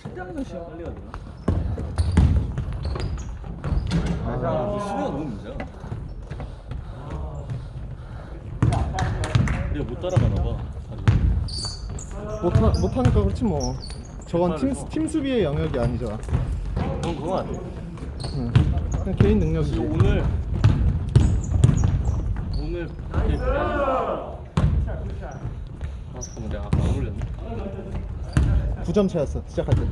시간 빨리 되나? 아, 이 수비가 너무 문제야. 내가 못 따라가나 봐. 못하, 못하니까 그렇지 뭐 저건 팀, 팀 수비의 영역이 아니잖아 그건 그건 아니야. 응. 그냥 개인 능력이지 지금 오늘 오늘 이게 아 잠깐만 내가 아까 안 올렸네. 9점 차였어 시작할 때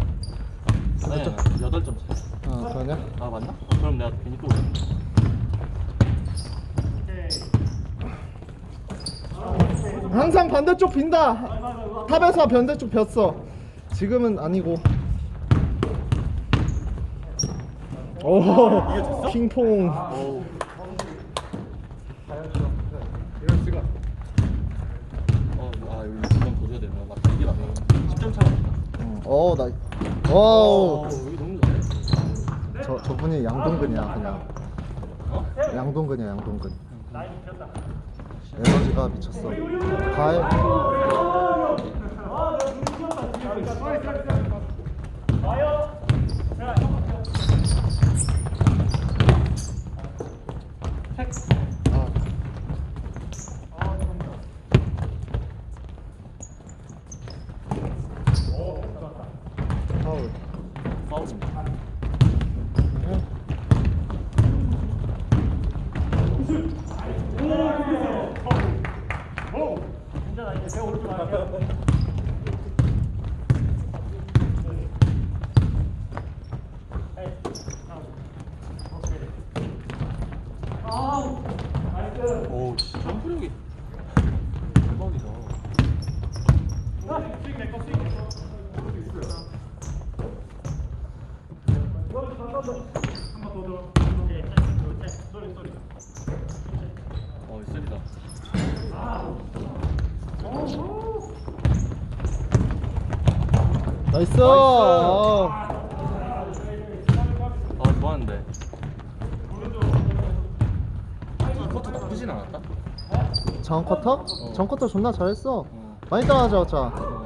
아니 여덟 점 차. 아, 그러냐? 아 맞나? 그럼 내가 괜히 또 올렸네. 항상 반대쪽 빈다 탑에서 반대쪽 폈어 지금은 아니고 오 핑퐁 어우. 어, 아 여기 두번 보셔야 되나? 맞다 이게 맞네. 10점 차가 맞다. 어나 어, 와우 여기 너무 잘해. 저, 저분이 양동근이야 그냥 어? 양동근이야 양동근 에너지가 미쳤어 가해 파울 파울입니다. 오, 진짜 점프력이 대박이다. 어, 쓰리다. 나이스 아, 아, 좋았는데. 이 커터 나쁘진 않았다. 정 커터? 정 커터 존나 잘했어 어. 많이 따라잡았자 어.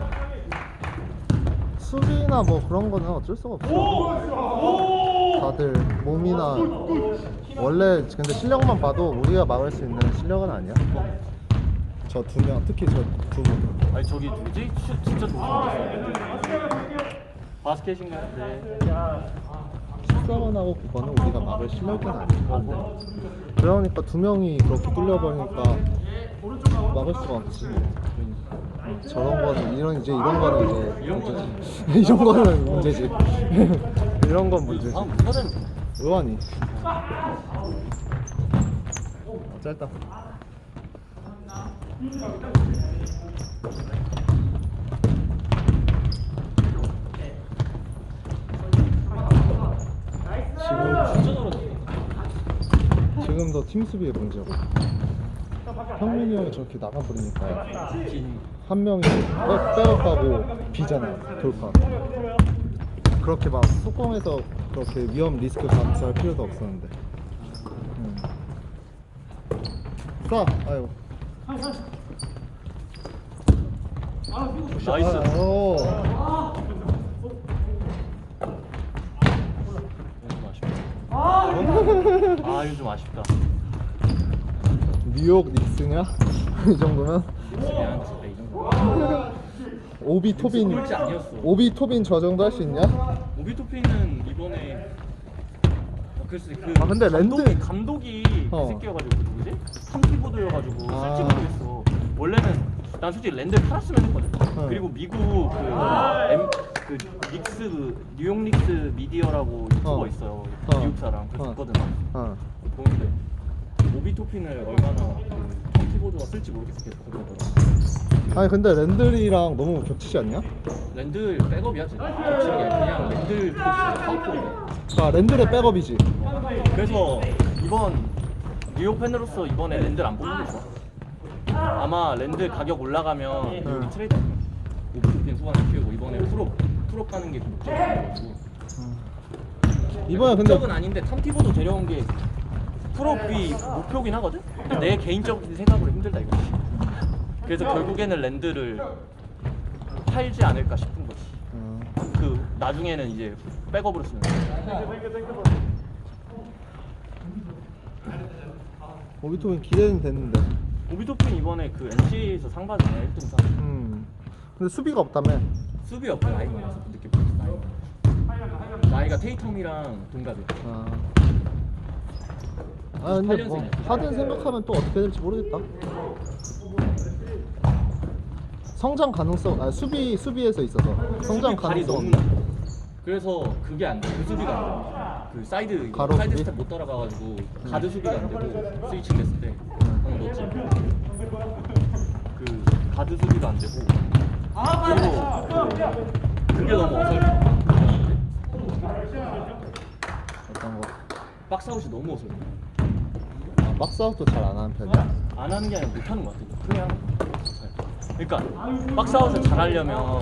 수비나 뭐 그런 거는 어쩔 수가 없어 다들 몸이나 원래 근데 실력만 봐도 우리가 막을 수 있는 실력은 아니야 저 두 명 특히 저 두 분 아니 저기 누구지? 슛 진짜 좋았어. 바스켓인가요? 네. 14번하고 9번은 우리가 막을 실력은 아니야 그러니까 두 명이 그렇게 뚫려버리니까 막을 수가 없지 저런 거는 이런 이제 이런 거는 이제 문제지 이런 거는 문제지 이런 건 문제지 아, 누가 되는 의원이 어, 짧다 지금 진짜 잘하네. 지금도 팀 수비의 문제고 현민이 형이 저렇게 나가버리니까 긴. 한 명이 백, 백업하고 비잖아 돌파 그렇게 막 속공해서 그렇게 위험 리스크 감수할 필요도 없었는데 음. 쏴 아유 나이스. 아, 좀 아쉽다. 아, 이거 좀 아쉽다. 뉴욕 닉스냐? 이 정도면 미안, 진짜 이 정도. 오비 토빈. 오비 토빈 저 정도 할 수 있냐? 오비토피는 이번에 어, 글쎄 그 아, 근데 랜드- 감독이, 감독이 어. 그 새끼여가지고 그 누구지? 탐키보드여가지고 아. 쓸지 모르겠어. 원래는 난 솔직히 랜드 팔았으면 했거든. 어. 그리고 미국 그, M, 그 닉스 뉴욕 닉스 미디어라고 유튜버 어. 있어요. 어. 미국 사람. 그래서 어. 봤거든. 어. 보는데 오비토핀을 얼마나 그 탐키보드가 쓸지 모르겠어 계속 보더라고. 아니 근데 랜들이랑 너무 겹치지 않냐? 랜드 백업이야. 겹치는 게 그냥 랜드 파워포인데. 아 랜들의 백업이지 그래서 이번 뉴욕 팬으로서 이번에 랜드를 안 뽑는 게 좋아. 아마 랜드 가격 올라가면 응. 여기 트레이드 오브리핀 소관을 키우고 이번에 프로 프로 가는 게 목적이어가지고 이번에 근데 목적은 아닌데 탐티보도 데려온 게 프로비 목표긴 하거든. 내 개인적인 생각으로 힘들다 이거지. 그래서 결국에는 랜드를 팔지 않을까 싶은 거지. 어. 그 나중에는 이제 백업으로 쓰는 거. 오비토는 기대는 됐는데. 오비토핀 이번에 그 NC에서 상 받았네 1등 상. 음. 근데 수비가 없다며. 수비 없고 나이 많아서 느낌 보지 나이. 나이가 테이텀이랑 동갑이야. 아. 아 근데 뭐 98년생이야. 하든 생각하면 또 어떻게 될지 모르겠다. 성장 가능성, 아 수비 수비에서 있어서 성장 발이 가능성. 너무. 그래서 그게 안 돼. 그 수비가 안 돼. 그 사이드 가로 사이드 수비? 스텝 못 따라가가지고 가드 수비가 안 되고 스위칭 됐을 때 방금 넣었지. 그 가드 수비가 안 되고 그리고 그, 그게 너무 어설퍼. 어떤 거? 박스아웃이 너무 어설퍼. 아, 박스아웃도 잘 안 하는 편이야. 안 하는 게 아니라 못 하는 것 같아. 그냥 그러니까 박스아웃을 잘 하려면.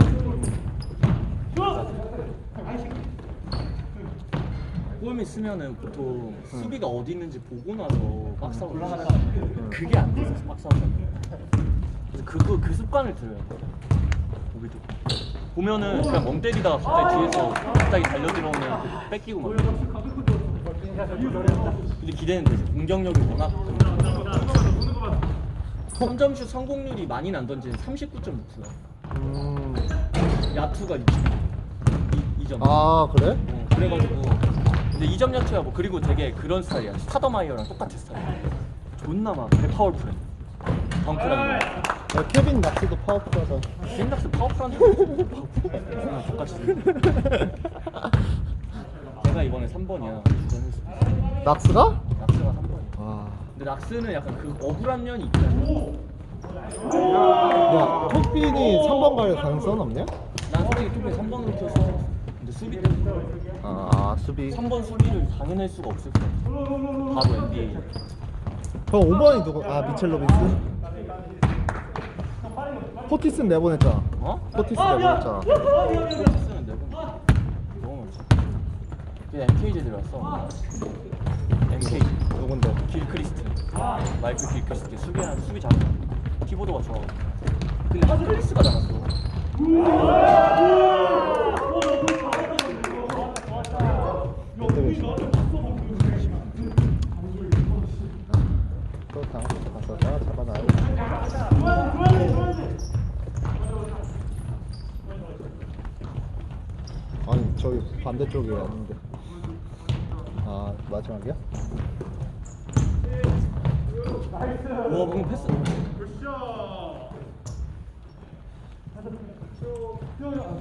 골밑 쓰면은 보통 수비가 어디 있는지 보고 나서 박스아웃을 하는 그게 안돼 있어서 박스아웃을 그래서 그거 그 습관을 들여야 돼 우리도. 보면은 그냥 멍 때리다가 갑자기 뒤에서 갑자기 달려 들어오면 그 뺏기고 막 근데 기대는 되지. 공격력이 워낙 3점슛 성공률이 많이 난 던지는 39.6%야 음. 야투가 2, 2점. 아 그래? 어, 그래가지고. 근데 2점 야투야 뭐. 그리고 되게 그런 스타일이야. 스타더마이어랑 똑같은 스타일. 존나 막 파워풀해. 덩크랑 야, 케빈 낙스도 파워풀하다. 샌닥스 파워풀한 줄 알고 똑같이 제가 이번에 3번이야. 주전일 수도 있어 낙스가? 락스가 3번이야 와. 근데 락스는 약간 그 억울한 면이 있잖아 야, 톡빈이 3번 갈 가능성 없냐? 난 솔직히 투표에 3번으로 키웠을 줄 알았어 근데 수비 때문에 아, 수비. 3번 수비를 당연할 수가 없을 거야 바로 NBA 그럼 5번이 누구? 아, 미첼 로빈스? 포티스는 내보냈잖아. 어? 포티스 내보냈잖아. 쓰는 내분 너무 많지 걔 MK제 들어왔어? 길크리스트 마이클 길크리스트 수비 수비 잘해 키보드가 좋아 근데 하클리스가 나갔어 롯데 배신. 또 다음 주 가서 내가 잡아놔요. 아니 저기 반대쪽에 왔는데. 아 마지막이야? 나이스. 와 방금 패스. 굿샷. 뛰어 뛰어.